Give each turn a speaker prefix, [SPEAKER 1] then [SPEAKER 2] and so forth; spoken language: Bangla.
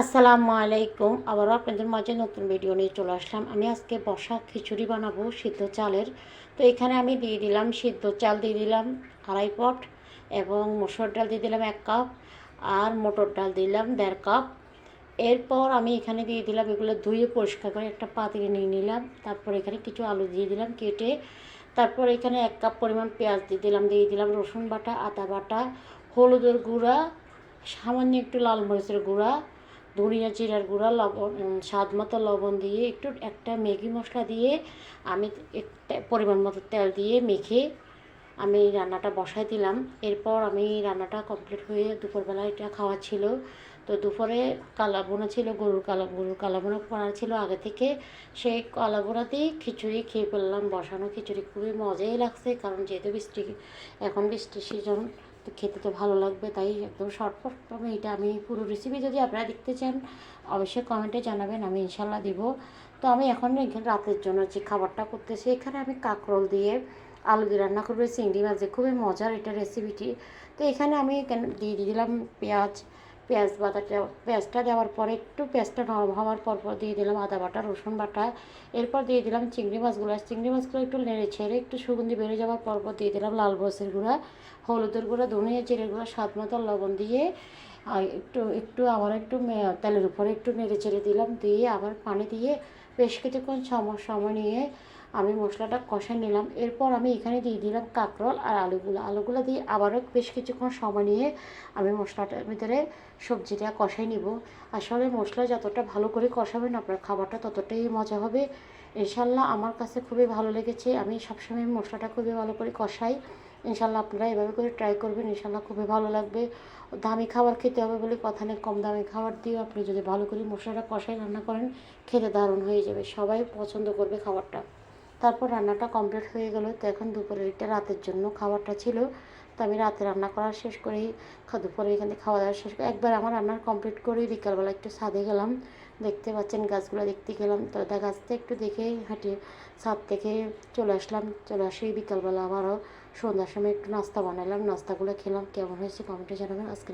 [SPEAKER 1] আসসালামু আলাইকুম। আবারও আপনাদের মাঝে নতুন ভিডিও নিয়ে চলে আসলাম। আমি আজকে বসা খিচুড়ি বানাবো সিদ্ধ চালের। তো এখানে আমি দিয়ে দিলাম সিদ্ধ চাল, দিয়ে দিলাম আড়াই পট এবং মসুর ডাল দিয়ে দিলাম এক কাপ আর মটর ডাল দিলাম দেড় কাপ। এরপর আমি এখানে দিয়ে দিলাম এগুলো ধুয়ে পরিষ্কার করে একটা পাতিলে নিয়ে নিলাম। তারপর এখানে কিছু আলু দিয়ে দিলাম কেটে। তারপর এখানে এক কাপ পরিমাণ পেঁয়াজ দিয়ে দিলাম দিয়ে দিলাম রসুন বাটা, আদা বাটা, হলুদের গুঁড়া, সামান্য একটু লাল মরিচের গুঁড়া ধনিয়া জিরার গুঁড়া, লবণ স্বাদ মতো লবণ দিয়ে একটু একটা ম্যাগি মশলা দিয়ে আমি একটা পরিমাণ মতো তেল দিয়ে মেখে আমি রান্নাটা বসাই দিলাম। এরপর আমি রান্নাটা কমপ্লিট হয়ে দুপুরবেলা এটা খাওয়া ছিল। তো দুপুরে কালাবোনা ছিল, গরুর কালা, গরুর কালাবোনা করা ছিল। আগে থেকে সেই কালাবোনা দিয়ে খিচুড়ি খেয়ে ফেললাম। বসানো খিচুড়ি খুবই মজাই লাগছে, কারণ যেহেতু বৃষ্টি, এখন বৃষ্টির সিজন তো খেতে তো ভালো লাগবে, তাই একদম শর্টফট আমি এটা, আমি পুরো রেসিপি যদি আপনারা দেখতে চান, অবশ্যই কমেন্টে জানাবেন, আমি ইনশাল্লাহ দিব। তো আমি এখন এখানে রাতের জন্য যে খাবারটা করতেছি, এখানে আমি কাঁকরোল দিয়ে আলু দিয়ে রান্না করব, চিংড়ি মাছ খুবই মজার এটা রেসিপিটি তো এখানে আমি দিয়ে দিলাম পেঁয়াজ পেঁয়াজ বাটাটা পেঁয়াজটা দেওয়ার পরে একটু পেঁয়াজটা নরম হওয়ার পর পর দিয়ে দিলাম আদা বাটা, রসুন বাটা। এরপর দিয়ে দিলাম চিংড়ি মাছগুলো। চিংড়ি মাছগুলো একটু নেড়ে ছেড়ে একটু সুগন্ধি বেড়ে যাওয়ার পর পর দিয়ে দিলাম লাল মরিচের গুঁড়া, হলুদের গুঁড়া, ধনিয়া জিরের গুঁড়া, স্বাদ মতো লবণ দিয়ে আর একটু একটু আবার একটু তেলের উপরে একটু নেড়ে চেড়ে দিলাম। দিয়ে আবার পানি দিয়ে বেশ কিছুক্ষণ সময় নিয়ে আমি মশলাটা কষাই নিলাম। এরপর আমি এখানে দিয়ে দিলাম কাঁকরোল আর আলুগুলো। আলুগুলো দিয়ে আবারও বেশ কিছুক্ষণ সময় নিয়ে আমি মশলাটার ভিতরে সবজিটা কষাই নিব। আসলে মশলা যতটা ভালো করে কষাবেন আপনার খাবারটা ততটাই মজা হবে। ইনশাল্লাহ আমার কাছে খুবই ভালো লেগেছে। আমি সবসময় মশলাটা খুবই ভালো করে কষাই। ইনশাল্লাহ আপনারা এভাবে করে ট্রাই করবেন, ইনশাল্লাহ খুবই ভালো লাগবে। দামি খাবার খেতে হবে বলে কথা নেই। কম দামি খাবার দিয়েও আপনি যদি ভালো করে মশলাটা কষাই রান্না করেন, খেতে দারুণ হয়ে যাবে। সবাই পছন্দ করবে খাবারটা। তারপর রান্নাটা কমপ্লিট হয়ে গেল। তো এখন দুপুরের এটা রাতের জন্য খাবারটা ছিল। তো আমি রাতে রান্না করা শেষ করেই দুপুরে এখানে খাওয়া দাওয়া শেষ করে একবার আমার রান্নার কমপ্লিট করেই বিকালবেলা একটু ছাদে গেলাম। দেখতে পাচ্ছেন গাছগুলো দেখতে গেলাম। তো তা গাছটা একটু দেখে হাঁটিয়ে ছাদ থেকে চলে আসলাম। চলে আসি বিকালবেলা আবারও। সন্ধ্যার সময় একটু নাস্তা বানালাম। নাস্তাগুলো খেলাম। কেমন হয়েছে কমেন্টে জানাবেন। আজকে